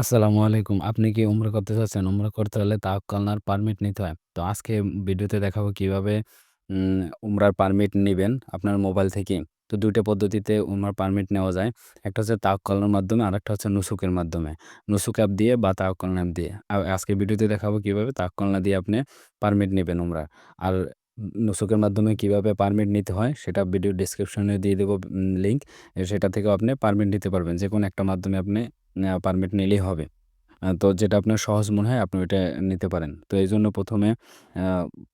আসসালামু আলাইকুম। আপনি কি উমরা করতে চাচ্ছেন? উমরা করতে হলে তাওয়াক্কালনার পারমিট নিতে হয়। তো আজকে ভিডিওতে দেখাবো কীভাবে উম উমরার পারমিট নিবেন আপনার মোবাইল থেকেই। তো ২ টা পদ্ধতিতে উমরার পারমিট নেওয়া যায়। একটা হচ্ছে তাওয়াক্কালনার মাধ্যমে, আরেকটা হচ্ছে নুসুকের মাধ্যমে। নুসুক অ্যাপ দিয়ে বা তাওয়াক্কালনা অ্যাপ দিয়ে। আজকে ভিডিওতে দেখাবো কীভাবে তাওয়াক্কালনা দিয়ে আপনি পারমিট নিবেন উমরার। আর নুসুকের মাধ্যমে কীভাবে পারমিট নিতে হয় সেটা ভিডিও ডেসক্রিপশনে দিয়ে দেবো লিঙ্ক। সেটা থেকেও আপনি পারমিট নিতে পারবেন। যেকোনো একটা মাধ্যমে আপনি পারমিট নিলেই হবে। তো যেটা আপনার সহজ মনে হয়, আপনি ওইটা নিতে পারেন। তো এই জন্য প্রথমে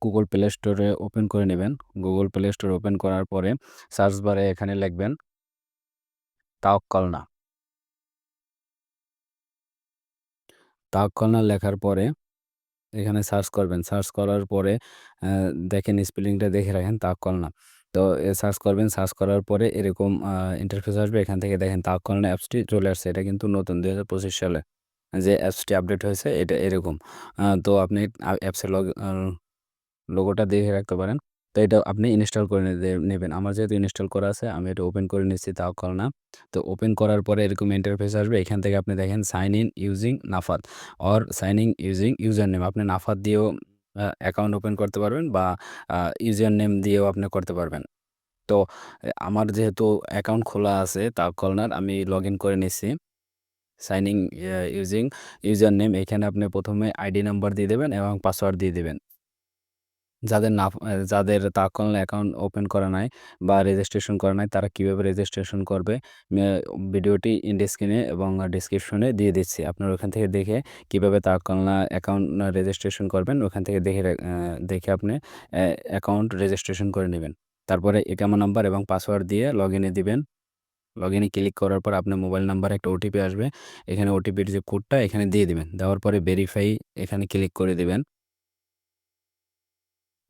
গুগল প্লে স্টোরে ওপেন করে নেবেন গুগল প্লে Store ওপেন করার পরে সার্চ বারে এখানে লিখবেন তাওয়াক্কালনা। তাওয়াক্কালনা লেখার পরে এখানে সার্চ করবেন। সার্চ করার পরে দেখেন স্পেলিংটা দেখে রাখেন তাওয়াক্কালনা। তো সার্চ করবেন। সার্চ করার পরে এরকম ইন্টারফেস আসবে। এখান থেকে দেখেন তাওয়াক্কালনা অ্যাপসটি চলে আসছে। এটা কিন্তু নতুন ২০২৫ সালে যে অ্যাপসটি আপডেট হয়েছে, এটা এরকম। তো আপনি অ্যাপসের লগ লোগোটা দেখে রাখতে পারেন। তো এটা আপনি ইনস্টল করে নেবেন। আমার যেহেতু ইনস্টল করা আছে, আমি এটা ওপেন করে নিচ্ছি, তাও কল না তো ওপেন করার পরে এরকম ইন্টারফেস আসবে। এখান থেকে আপনি দেখেন sign in using Nafath or sign in using user name. আপনি নাফাত দিয়েও অ্যাকাউন্ট ওপেন করতে পারবেন বা ইউজার নেম দিয়েও আপনি করতে পারবেন। তো আমার যেহেতু অ্যাকাউন্ট খোলা আছে, তা কলনার, আমি লগ করে নিচ্ছি। Signing in using user name এখানে আপনি প্রথমে আইডি নাম্বার দিয়ে দেবেন এবং পাসওয়ার্ড দিয়ে দিবেন। যাদের না, যাদের তাওয়াক্কালনা অ্যাকাউন্ট ওপেন করা নাই বা রেজিস্ট্রেশন করা নাই, তারা কীভাবে রেজিস্ট্রেশন করবে ভিডিওটি স্ক্রিনে এবং ডেসক্রিপশনে দিয়ে দিচ্ছি। আপনারা ওখান থেকে দেখে কীভাবে তাওয়াক্কালনা অ্যাকাউন্ট রেজিস্ট্রেশন করবেন, ওখান থেকে দেখে দেখে আপনি অ্যাকাউন্ট রেজিস্ট্রেশন করে নেবেন তারপরে একামা নাম্বার এবং পাসওয়ার্ড দিয়ে লগইনে দিবেন। লগ ইনে ক্লিক করার পর আপনার মোবাইল নাম্বারে একটা ওটিপি আসবে। এখানে ওটিপির যে কোডটা এখানে দিয়ে দিবেন। দেওয়ার পরে ভেরিফাই এখানে ক্লিক করে দিবেন।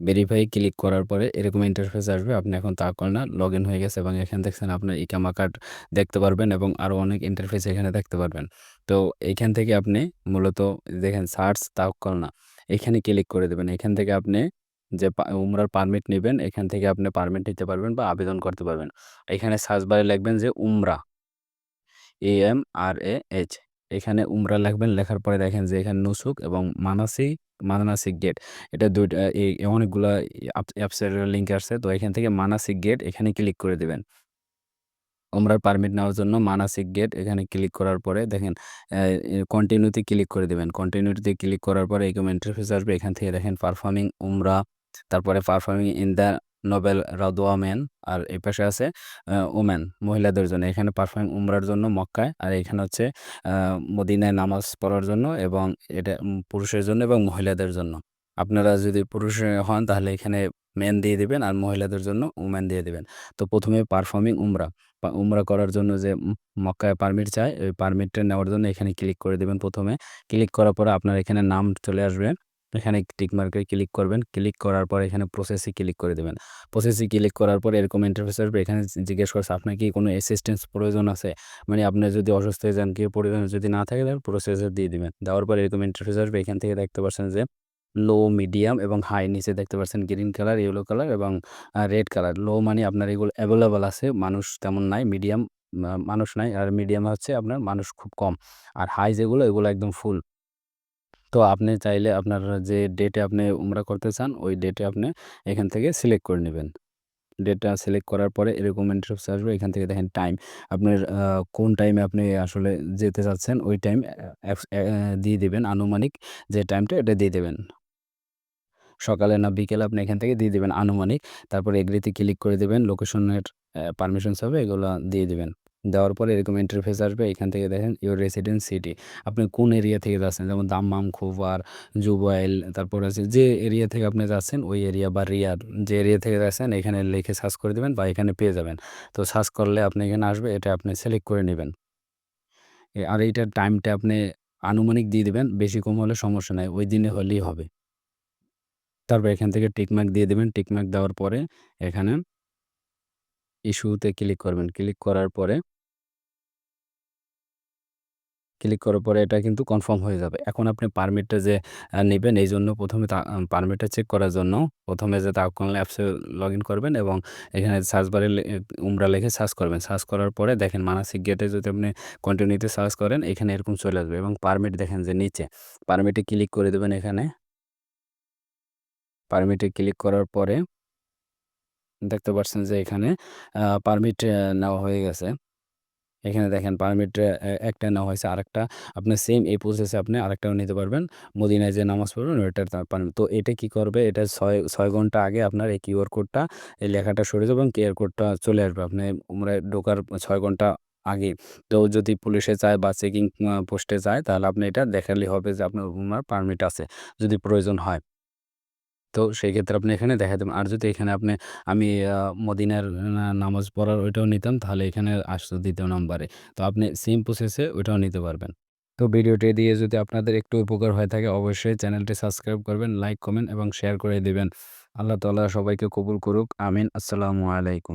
ভেরিফাই ক্লিক করার পরে এরকম ইন্টারফেস আসবে। আপনি এখন তা না লগ ইন হয়ে গেছে এবং এখানে দেখছেন আপনার ইকামা কার্ড দেখতে পারবেন এবং আরও অনেক ইন্টারফেস এখানে দেখতে পারবেন। তো এইখান থেকে আপনি মূলত দেখেন সার্চ না, এখানে ক্লিক করে দেবেন এখান থেকে আপনি যে উমরার পারমিট নেবেন, এখান থেকে আপনি পারমিট নিতে পারবেন বা আবেদন করতে পারবেন। এখানে সার্চ বারে লিখবেন যে উমরা। এ-এম-আর-এ-এইচ এখানে উমরা লিখবেন। লেখার পরে দেখেন যে এখানে নুসুক এবং মানাসি মানাসিক গেট এটা ২ টা এই অনেকগুলা অ্যাপ অ্যাপসের লিঙ্ক আসছে। তো এখান থেকে মানাসিক গেট এখানে ক্লিক করে দিবেন। উমরার পারমিট নেওয়ার জন্য মানাসিক গেট এখানে ক্লিক করার পরে দেখেন কন্টিনিউতে ক্লিক করে দেবেন কন্টিনিউতে ক্লিক করার পরে এরকম ইন্টারফেস আসবে। এখান থেকে দেখেন পারফর্মিং উমরা, তারপরে performing in the noble Radwa man আর এই পাশে আছে ওমেন মহিলাদের জন্য। এখানে পারফর্মিং উমরার জন্য মক্কায়, আর এখানে হচ্ছে মদিনায় নামাজ পড়ার জন্য এবং এটা পুরুষের জন্য এবং মহিলাদের জন্য। আপনারা যদি পুরুষ হন, তাহলে এখানে মেন দিয়ে দিবেন আর মহিলাদের জন্য ওমেন দিয়ে দিবেন। তো প্রথমে পারফর্মিং উমরা। উমরা করার জন্য যে মক্কায় পারমিট চায় ওই পারমিটটা নেওয়ার জন্য এখানে ক্লিক করে দিবেন প্রথমে ক্লিক করার পরে আপনার এখানে নাম চলে আসবে। এখানে টিক মার্কে ক্লিক করবেন। ক্লিক করার পরে এখানে প্রসেসে ক্লিক করে দিবেন। প্রসেসে ক্লিক করার পর এরকম ইন্টারফেস আসবে। এখানে জিজ্ঞেস করছে আপনার কি কোনো অ্যাসিস্ট্যান্স প্রয়োজন আছে? মানে আপনি যদি অসুস্থ হয়ে যান কেউ প্রয়োজন যদি না থাকে তাহলে প্রসেসে দিয়ে দিবেন। দেওয়ার পর এরকম ইন্টারফেস আসবে। এখান থেকে দেখতে পাচ্ছেন যে লো, মিডিয়াম এবং হাই নিচে দেখতে পাচ্ছেন গ্রিন কালার, ইয়েলো কালার এবং রেড কালার। লো মানে আপনার এগুলো এভেইলেবল আছে। মানুষ তেমন নাই। মিডিয়াম মানুষ নাই। আর মিডিয়াম হচ্ছে আপনার মানুষ খুব কম। আর হাই যেগুলো এগুলো একদম ফুল। তো আপনি চাইলে আপনার যে ডেটে আপনি উমরা করতে চান, ওই ডেটে আপনি এখান থেকে সিলেক্ট করে নেবেন ডেটটা সিলেক্ট করার পরে এরকম ইন্টারফেস আসবে। এখান থেকে দেখেন টাইম। আপনার কোন টাইমে আপনি আসলে যেতে চাচ্ছেন, ওই টাইম দিয়ে দিবেন। আনুমানিক যে টাইমটা এটা দিয়ে দেবেন সকালে না বিকেলে আপনি এখান থেকে দিয়ে দিবেন আনুমানিক। তারপরে এগ্রিতে ক্লিক করে দেবেন লোকেশনের পারমিশনস হবে, এগুলো দিয়ে দিবেন। দেওয়ার পরে এরকম ইন্টারফেস আসবে। এখান থেকে দেখেন ইউর রেসিডেন্স সিটি। আপনি কোন এরিয়া থেকে যাচ্ছেন যেমন দাম্মাম, খোবার, জুবাইল তারপর আছে যে এরিয়া থেকে আপনি যাচ্ছেন ওই এরিয়া বা রিয়াদ যে এরিয়া থেকে যাচ্ছেন এখানে লিখে সার্চ করে দেবেন বা এখানে পেয়ে যাবেন। তো সার্চ করলে আপনি এখানে আসবে এটা আপনি সিলেক্ট করে নেবেন আর এইটার টাইমটা আপনি আনুমানিক দিয়ে দিবেন। বেশি কম হলে সমস্যা নাই। ওই দিনে হলেই হবে। তারপর এখান থেকে টিক মার্ক দিয়ে দেবেন টিক মার্ক দেওয়ার পরে এখানে ইস্যুতে ক্লিক করবেন। ক্লিক করার পরে ক্লিক করার পরে এটা কিন্তু কনফার্ম হয়ে যাবে। এখন আপনি পারমিটটা যে নেবেন এই জন্য প্রথমে পারমিটটা চেক করার জন্য ১ম এ যে তাওয়াক্কুল অ্যাপসে লগ ইন করবেন এবং এখানে সার্চ বারে উমরা লিখে সার্চ করবেন। সার্চ করার পরে দেখেন মানাসিক গেটে যদি আপনি কন্টিনিউতে সার্চ করেন, এখানে এরকম চলে আসবে এবং পারমিট দেখেন যে নিচে পারমিটে ক্লিক করে দেবেন এখানে। পারমিটে ক্লিক করার পরে দেখতে পাচ্ছেন যে এখানে পারমিট নেওয়া হয়ে গেছে। এখানে দেখেন পারমিট একটা নেওয়া হয়েছে। আরেকটা আপনার সেম এই প্রসেসে আপনি আরেকটাও নিতে পারবেন। মদিনায় যে নামাজ পড়বেন, ওইটার পারবেন। তো এটা কি করবে? এটা ৬ ৬ ঘণ্টা আগে আপনার এই কিউআর কোডটা এই লেখাটা সরে যাবে এবং কিউআর কোডটা চলে আসবে। আপনি উমরায় ঢোকার ছয় ঘণ্টা আগে। তো যদি পুলিশে চায় বা চেকিং পোস্টে যায়, তাহলে আপনি এটা দেখালেই হবে যে আপনার পারমিট আছে। যদি প্রয়োজন হয়। তো সেই ক্ষেত্রে আপনি এখানে দেখা দেবেন আর যদি এখানে আপনি আমি মদিনার নামাজ পড়ার ওইটাও নিতাম তাহলে এখানে আসতো দ্বিতীয় নাম্বারে। তো আপনি সেম প্রসেসে ওইটাও নিতে পারবেন। তো ভিডিওটি দিয়ে যদি আপনাদের একটু উপকার হয়ে থাকে অবশ্যই চ্যানেলটি সাবস্ক্রাইব করবেন, লাইক, কমেন্ট এবং শেয়ার করে দেবেন আল্লাহ তাল্লাহ সবাইকে কবুল করুক। আমিন। আসসালামু আলাইকুম।